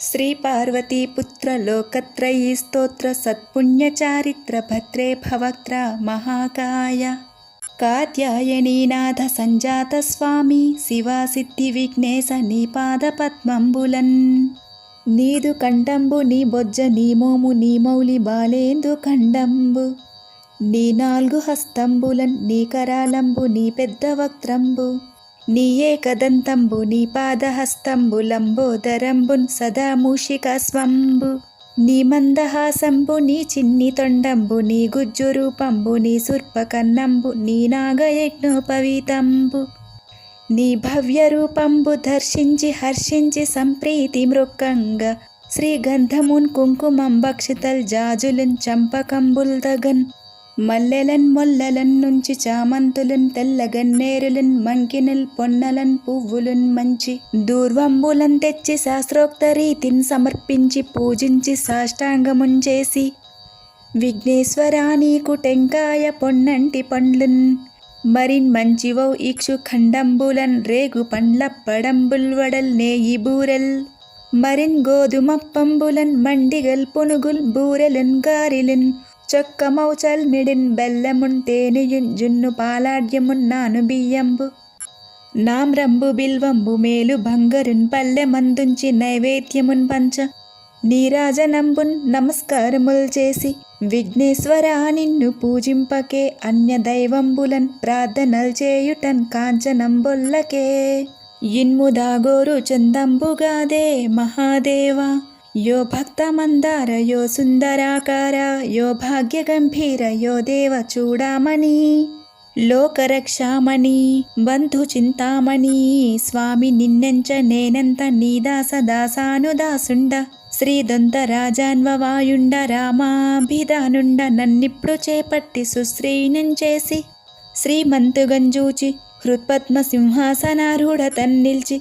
శ్రీ పార్వతీ పుత్ర లోకత్రయీ స్తోత్ర సత్పుణ్య చారిత్ర భద్రే భవత్ర మహాకాయ కాత్యాయనీనాథ సంజాత స్వామి శివా సిద్ధి విఘ్నేశ నీ పాద పద్మంబులన్ నీదు కండంబు నీ బొజ్జ నీ మోము నీ మౌలి బాలేందు కండంబు నీ నాలుగు హస్తంబులన్ నీ కరాలంబు నీ పెద్ద వక్త్రంబు నీయే కదంతంబు నీ పాదహస్తంబు లంబోదరంబున్ సదా మూషిక స్వంబు. నీ మందహాసంబు నీ చిన్ని తొండంబు నీ గుజ్జు రూపంబు నీ సుర్పకన్నంబు నీ నాగయజ్ఞోపవీతంబు నీ భవ్య రూపంబు దర్శించి హర్షించి సంప్రీతి మృక్కంగా. శ్రీగంధమున్ కుంకుమం భక్షితల్ జాజులున్ చంపకంబుల్ దగన్. మల్లెలన్ మొల్లలన్ నుంచి చామంతులున్ తెల్లగన్నేరులన్ మంకినల్ పొన్నలన్ పువ్వులున్ మంచి దూర్వంబులన్ తెచ్చి శాస్త్రోక్త రీతిని సమర్పించి పూజించి సాష్టాంగముంచేసి విఘ్నేశ్వరానీకు టెంకాయ పొన్నంటి పండ్లున్. మరిన్ మంచివౌ ఇక్షు ఖండంబులన్ రేగు పండ్ల పడంబుల్ వడల్ నేయి బూరెల్. మరిన్ గోధుమప్పంబులన్ మండిగల్ పునుగుల్ బూరెలన్ గారిలన్. చొక్కమౌచల్ మిడిన్ బెల్లమున్ జున్ను పాలాడ్యమున్నాను బియ్యంబు. నామ్రంబు బిల్వంబు మేలు భంగరున్ పల్లె మందుంచి నైవేద్యమున్ పంచ. నీరాజనంబున్ నమస్కారముల్ చేసి విఘ్నేశ్వర నిన్ను పూజింపకే అన్య దైవంబులన్ ప్రార్థనల్ చేయుటన్ కాంచనంబొల్లకే. ఇన్ముదాగోరు చందంబుగాదే మహాదేవా యో భక్తమందార యో సుందరాకార యో భాగ్యగంభీర యో దేవ చూడామణి లోకరక్షామణి బంధు చింతామణి స్వామి నిన్నెంచ నేనంత నీదాస దాసానుదాసుండ శ్రీదొంత రాజాన్వవాయుండ రామాభిధానుండ నన్నిప్పుడు చేపట్టి సుశ్రీనించేసి శ్రీమంతుగంజూచి హృత్పద్మ సింహాసనారూఢ తన్నిల్చి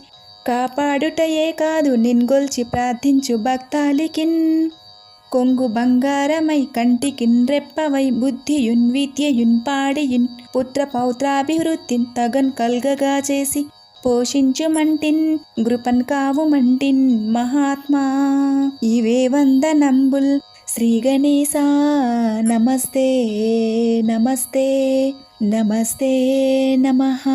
కాపాడుటయే కాదు నిన్గొల్చి ప్రార్థించు భక్తాలికిన్. కొంగు బంగారమై కంటికిన్ రెప్పవై బుద్ధియున్ విద్యయున్ పాడియున్ పుత్ర పౌత్రాభివృద్ధిన్ తగన్ కల్గగా చేసి పోషించుమంటిన్ గృపన్ కావుమంటిన్ మహాత్మా. ఇవే వందనంబుల్ శ్రీ గణేశ నమస్తే నమస్తే నమస్తే నమః.